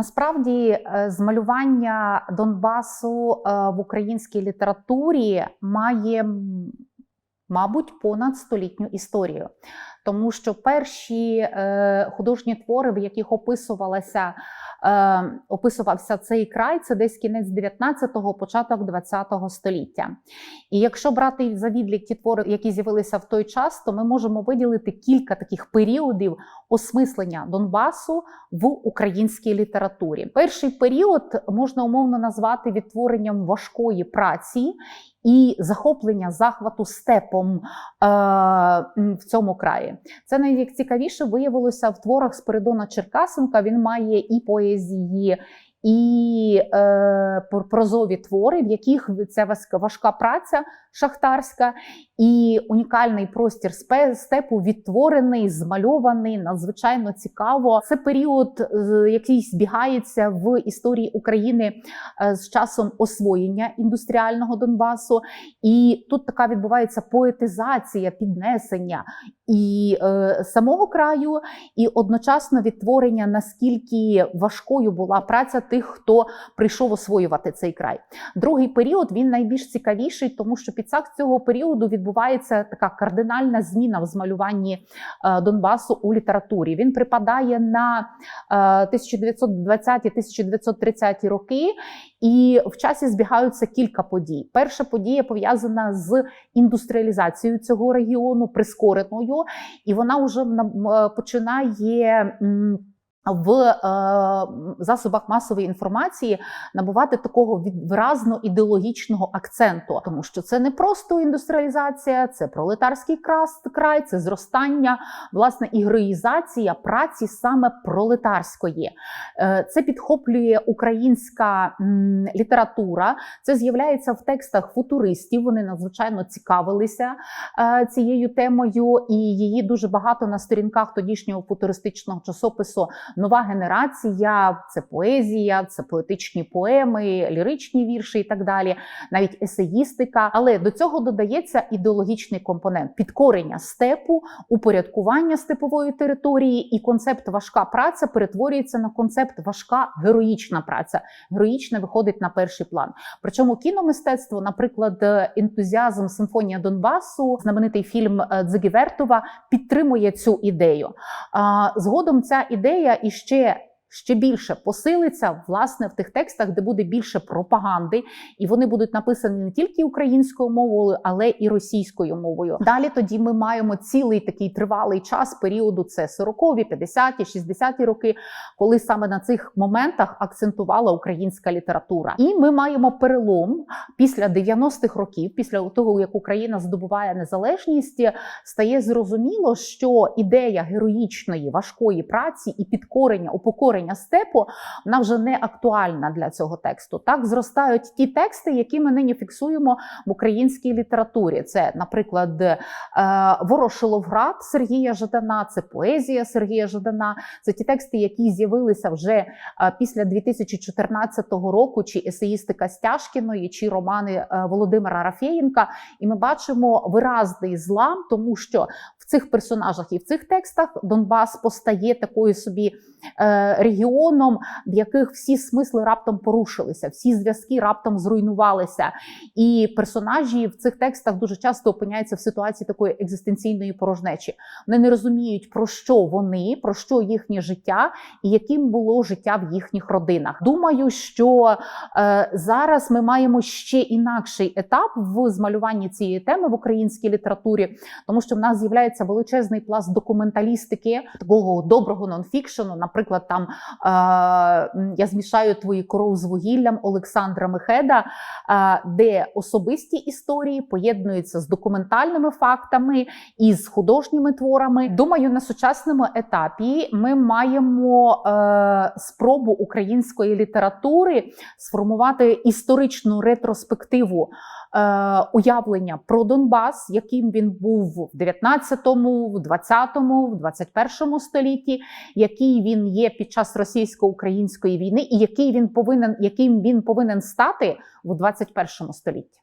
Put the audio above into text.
Насправді, е, змалювання Донбасу е, в українській літературі має, мабуть, понад столітню історію. Тому що перші е, художні твори, в яких описувалася, е, описувався цей край, це десь кінець 19-го, початок 20-го століття. І якщо брати за відлік ті твори, які з'явилися в той час, то ми можемо виділити кілька таких періодів осмислення Донбасу в українській літературі. Перший період можна умовно назвати відтворенням важкої праці і захоплення захвату степом е, в цьому краї. Це найцікавіше виявилося в творах Спиридона Черкасенка. Він має і поезії. І е, прозові твори, в яких важка- важка праця шахтарська і унікальний простір степу відтворений, змальований надзвичайно цікаво. Це період, е, який збігається в історії України е, з часом освоєння індустріального Донбасу. І тут така відбувається поетизація, піднесення і е, самого краю, і одночасно відтворення, наскільки важкою була праця тих, хто прийшов освоювати цей край. Другий період він найбільш цікавіший, тому що під час цього періоду відбувається така кардинальна зміна в змалюванні е, Донбасу у літературі. Він припадає на е, 1920-1930 роки, і в часі збігаються кілька подій. Перша подія пов'язана з індустріалізацією цього регіону, прискореною, і вона вже е, починає. В е, засобах масової інформації набувати такого виразно ідеологічного акценту, тому що це не просто індустріалізація, це пролетарський край, це зростання, власне, і героїзація праці саме пролетарської. Е, Це підхоплює українська література. Це з'являється в текстах футуристів. Вони надзвичайно цікавилися е, цією темою, і її дуже багато на сторінках тодішнього футуристичного часопису Нова генерація. Це поезія, це поетичні поеми, ліричні вірші і так далі, навіть есеїстика. Але до цього додається ідеологічний компонент підкорення степу, упорядкування степової території, і концепт важка праця перетворюється на концепт важка героїчна праця. Героїчне виходить на перший план. Причому кіномистецтво, наприклад, е, ентузіазм Симфонія Донбасу, знаменитий фільм е, Дзигівертова, підтримує цю ідею. Згодом ця ідея іще. Ще більше посилиться власне в тих текстах, де буде більше пропаганди, і вони будуть написані не тільки українською мовою, але і російською мовою. Далі тоді ми маємо цілий такий тривалий час періоду. Це 40-ві, 50-ті, 60-ті роки, коли саме на цих моментах акцентувала українська література. І ми маємо перелом після 90-х років, після того як Україна здобуває незалежність, стає зрозуміло, що ідея героїчної важкої праці і підкорення, упокорення степу вона вже не актуальна для цього тексту. Так зростають ті тексти, які ми нині фіксуємо в українській літературі. Це, наприклад, е, Ворошиловград Сергія Жадана, це поезія Сергія Жадана. Це ті тексти, які з'явилися вже е, після 2014 року, чи есеїстика Стяжкіної, чи романи е, Володимира Рафєєнка. І ми бачимо виразний злам, тому що в цих персонажах і в цих текстах Донбас постає такою собі регіоном, в яких всі смисли раптом порушилися, всі зв'язки раптом зруйнувалися. І персонажі в цих текстах дуже часто опиняються в ситуації такої екзистенційної порожнечі. Вони не розуміють, про що вони, про що їхнє життя і яким було життя в їхніх родинах. Думаю, що е, зараз ми маємо ще інакший етап в змалюванні цієї теми в українській літературі, тому що в нас з'являється величезний пласт документалістики, такого доброго нонфікшену. Наприклад, там я змішаю твої коров з вугіллям Олександра Мехеда, е, де особисті історії поєднуються з документальними фактами і з художніми творами. Думаю, на сучасному етапі ми маємо е, спробу української літератури сформувати історичну ретроспективу е, уявлення про Донбас, яким він був в 19-му, в 20-му, в 21-му столітті, який він є під час російсько-української війни, і який він повинен, яким він повинен стати в 21-му столітті.